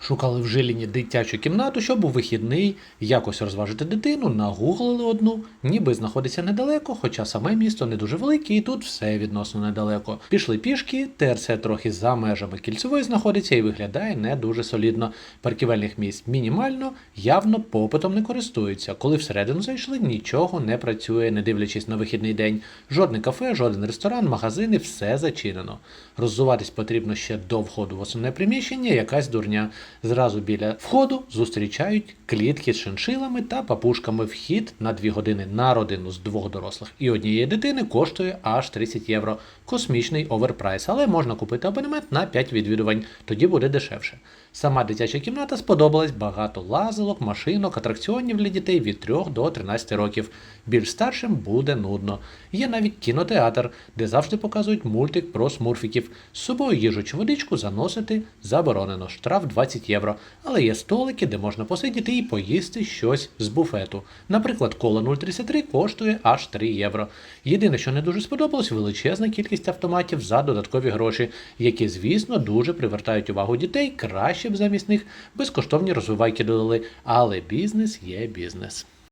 Шукали в Жиліні дитячу кімнату, щоб у вихідний якось розважити дитину, нагуглили одну, ніби знаходиться недалеко, хоча саме місто не дуже велике, і тут все відносно недалеко. Пішли пішки, ТРЦ трохи за межами кільцевої знаходиться і виглядає не дуже солідно. Парківельних місць мінімально, явно попитом не користуються. Коли всередину зайшли, нічого не працює, не дивлячись на вихідний день. Жодне кафе, жоден ресторан, магазини, все зачинено. Роззуватись потрібно ще до входу в основне приміщення, якась дурня. Зразу біля входу зустрічають клітки з шиншилами та папушками. Вхід на 2 години на родину з двох дорослих і однієї дитини коштує аж 30 євро. Космічний оверпрайс, але можна купити абонемент на 5 відвідувань, тоді буде дешевше. Сама дитяча кімната сподобалась багато лазилок, машинок, атракціонів для дітей від 3 до 13 років. Більш старшим буде нудно. Є навіть кінотеатр, де завжди показують мультик про смурфіків. З собою їжу чи водичку заносити заборонено, штраф 20 євро. Але є столики, де можна посидіти і поїсти щось з буфету. Наприклад, кола 033 коштує аж 3 євро. Єдине, що не дуже сподобалось, величезна кількість автоматів за додаткові гроші, які, звісно, дуже привертають увагу дітей. Краще б замість них безкоштовні розвивайки додали. Але бізнес є бізнес.